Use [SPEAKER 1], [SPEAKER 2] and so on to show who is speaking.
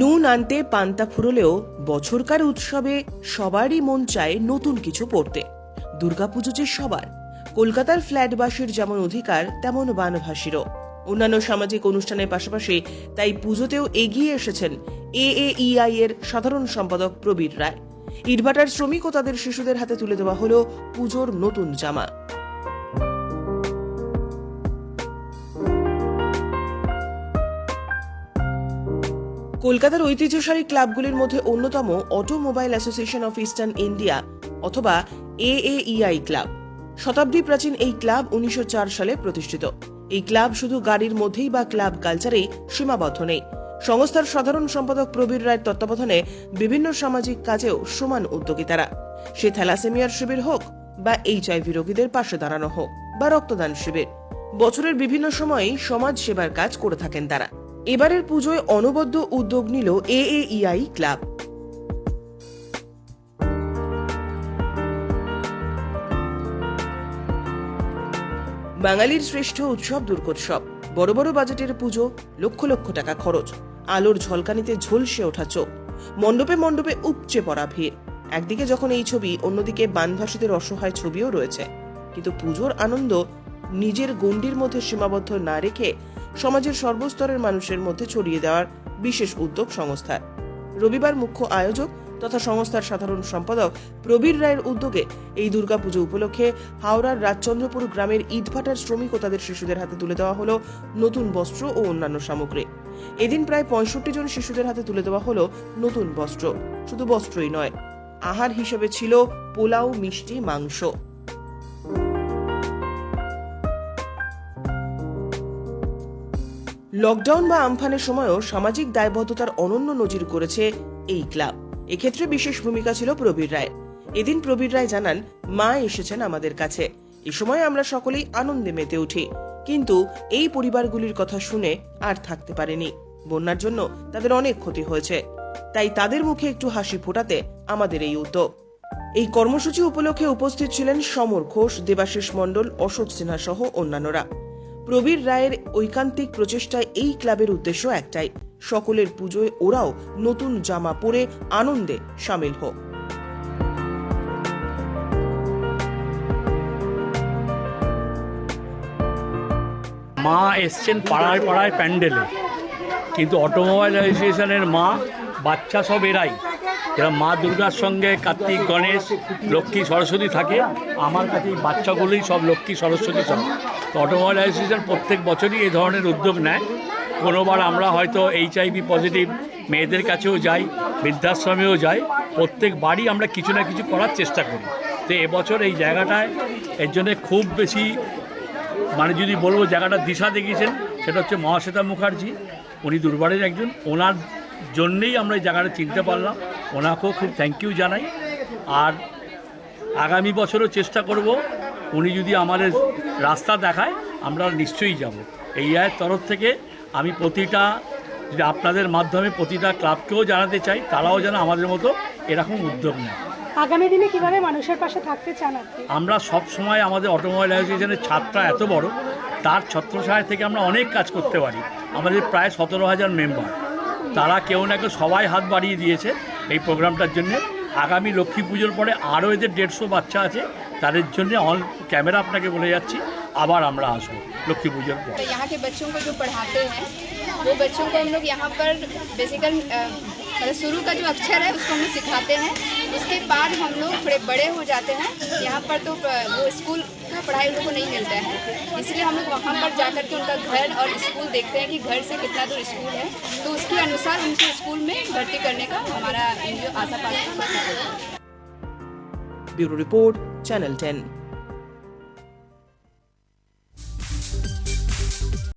[SPEAKER 1] নুন আনতে পান্তা ফুরলেও বছরকার উৎসবে সবারই মন চায় নতুন কিছু পড়তে দুর্গাপুজো যে সবার, কলকাতার ফ্ল্যাটবাসীর যেমন অধিকার, তেমন বানভাসীরও অন্যান্য সামাজিক অনুষ্ঠানের পাশাপাশি তাই পুজোতেও এগিয়ে এসেছেন এএইআই এর সাধারণ সম্পাদক প্রবীর রায়। ইটভাটার শ্রমিক ও তাদের শিশুদের হাতে তুলে দেওয়া হল পুজোর নতুন জামা। কলকাতার ঐতিহ্যশালী ক্লাবগুলির মধ্যে অন্যতম Automobile Association of Eastern India অথবা এএইআই ক্লাব। শতাব্দী প্রাচীন এই ক্লাব উনিশশো সালে প্রতিষ্ঠিত। এই ক্লাব শুধু গাড়ির মধ্যেই বা ক্লাব কালচারেই সীমাবদ্ধ নেই। সংস্থার সাধারণ সম্পাদক প্রবীর রায়ের তত্ত্বাবধানে বিভিন্ন সামাজিক কাজেও সমান উদ্যোগী তারা। সে থ্যালাসেমিয়ার শিবির হোক বা এইচআইভি রোগীদের পাশে দাঁড়ানো হোক বা রক্তদান শিবির। বছরের বিভিন্ন সময়েই সমাজ সেবার কাজ করে থাকেন তারা। এবারের পুজোয় অনবদ্য উদ্যোগ নিল এএইআই ক্লাব। বাঙালির শ্রেষ্ঠ উৎসব দুর্গোৎসব। বড় বড় বাজেটের পুজো, লক্ষ লক্ষ টাকা খরচ। আলোর ঝলকানিতে ঝলসে ওঠা চোখ। মণ্ডপে মণ্ডপে উপচে পড়া ভিড়। একদিকে যখন এই ছবি, অন্যদিকে বানভাসীদের অসহায় ছবিও রয়েছে। কিন্তু পুজোর আনন্দ নিজের গণ্ডির মধ্যে সীমাবদ্ধ না রেখে সমাজের সর্বস্তরের মানুষের মধ্যে ছড়িয়ে দেওয়ার বিশেষ উদ্যোগ সংস্থার রবিবার মুখ্য আয়োজক তথা সংস্থার সাধারণ সম্পাদক প্রবীর রায়ের উদ্যোগে এই দুর্গাপুজো উপলক্ষে হাওড়ার রাজচন্দ্রপুর গ্রামের ইটভাটার শ্রমিক ও তাদের শিশুদের হাতে তুলে দেওয়া হলো নতুন বস্ত্র ও অন্যান্য সামগ্রী। এদিন প্রায় পঁয়ষট্টি জন শিশুদের হাতে তুলে দেওয়া হলো নতুন বস্ত্র। শুধু বস্ত্রই নয়, আহার হিসেবে ছিল পোলাও, মিষ্টি, মাংস। লকডাউন বা আমফানের সময়ও সামাজিক দায়বদ্ধতার অনন্য নজির করেছে এই ক্লাব। এক্ষেত্রে বিশেষ ভূমিকা ছিল প্রবীর রায়। এদিন প্রবীর রায় জানান, মা এসেছেন আমাদের কাছে। এ সময় আমরা সকলেই আনন্দে মেতে উঠি। কিন্তু এই পরিবারগুলির কথা শুনে আর থাকতে পারেনি। বন্যার জন্য তাদের অনেক ক্ষতি হয়েছে। তাই তাদের মুখে একটু হাসি ফোটাতে আমাদের এই উদ্যোগ। এই কর্মসূচি উপলক্ষে উপস্থিত ছিলেন সমর ঘোষ, দেবাশিস মণ্ডল, অশোক সিনহা সহ অন্যান্যরা। প্রবীর রায়ের ঐকান্তিক প্রচেষ্টায় এই ক্লাবের উদ্দেশ্য একটাই, সকলের পুজোয় ওরাও নতুন জামা পরে আনন্দে সামিল হোক।
[SPEAKER 2] মা এসছেন পাড়ায় পাড়ায় প্যান্ডেলে। কিন্তু অটোমোবাইল অ্যাসোসিয়েশনের মা, বাচ্চা সব এরাই। এরা মা দুর্গার সঙ্গে কার্তিক, গণেশ, লক্ষ্মী, সরস্বতী থাকে, আমার কাছে বাচ্চাগুলোই সব লক্ষ্মী, সরস্বতী সব। তো অটোমোবাইল অ্যাসোসিয়েশন প্রত্যেক বছরই এই ধরনের উদ্যোগ নেয়। কোনোবার আমরা হয়তো এইচআইভি পজিটিভ মেয়েদের কাছেও যাই, বৃদ্ধাশ্রমেও যাই প্রত্যেক বাড়ি আমরা কিছু না কিছু করার চেষ্টা করি। তো এবছর এই জায়গাটায় এর জন্যে খুব বেশি মানে যদি বলব জায়গাটা দিশা দেখিয়েছেন, সেটা হচ্ছে মহাশ্বেতা মুখার্জি। উনি দুর্বারের একজন। ওনার জন্যেই আমরা এই জায়গাটা চিনতে পারলাম। ওনাকেও খুব থ্যাংক ইউ জানাই। আর আগামী বছরও চেষ্টা করব, উনি যদি আমাদের রাস্তা দেখায় আমরা নিশ্চয়ই যাব। এই আয়ের তরফ থেকে আমি প্রতিটা আপনাদের মাধ্যমে প্রতিটা ক্লাবকেও জানাতে চাই তারাও যেন আমাদের মতো এরকম উদ্যোগ নেয়।
[SPEAKER 3] আগামী দিনে কীভাবে মানুষের পাশে থাকতে চান
[SPEAKER 2] আমরা সব সময় আমাদের অটোমোবাইল অ্যাসোসিয়েশনের ছাত্রা এত বড় তার ছত্রছায়া থেকে আমরা অনেক কাজ করতে পারি। আমাদের প্রায় সতেরো হাজার মেম্বার। তারা কেউ না কেউ সবাই হাত বাড়িয়ে দিয়েছে এই প্রোগ্রামটার জন্য। আগামী লক্ষ্মী পুজোর পরে আরও এদের দেড়শো বাচ্চা আছে। তাদের জন্য অন ক্যামেরা আপনাকে বলে যাচ্ছি আবার আমরা আসবো লক্ষ্মী পুজোর পর
[SPEAKER 4] तो यहाँ के बच्चों को जो पढ़ाते हैं वो बच्चों को हम लोग यहाँ पर बेसिकल मतलब शुरू का जो अक्षर है उसको हम लोग सिखाते हैं उसके बाद हम लोग थोड़े बड़े हो जाते हैं यहाँ पर तो अ, वो स्कूल का पढ़ाई उन लोग को नहीं मिलता है इसलिए हम लोग वहाँ पर जा कर के उनका घर और स्कूल देखते हैं कि घर से कितना दूर स्कूल है तो उसके अनुसार उनको स्कूल में भर्ती करने का हमारा एन जी ओ आशा पास
[SPEAKER 1] ব্যুরো রিপোর্ট চ্যানেল টেন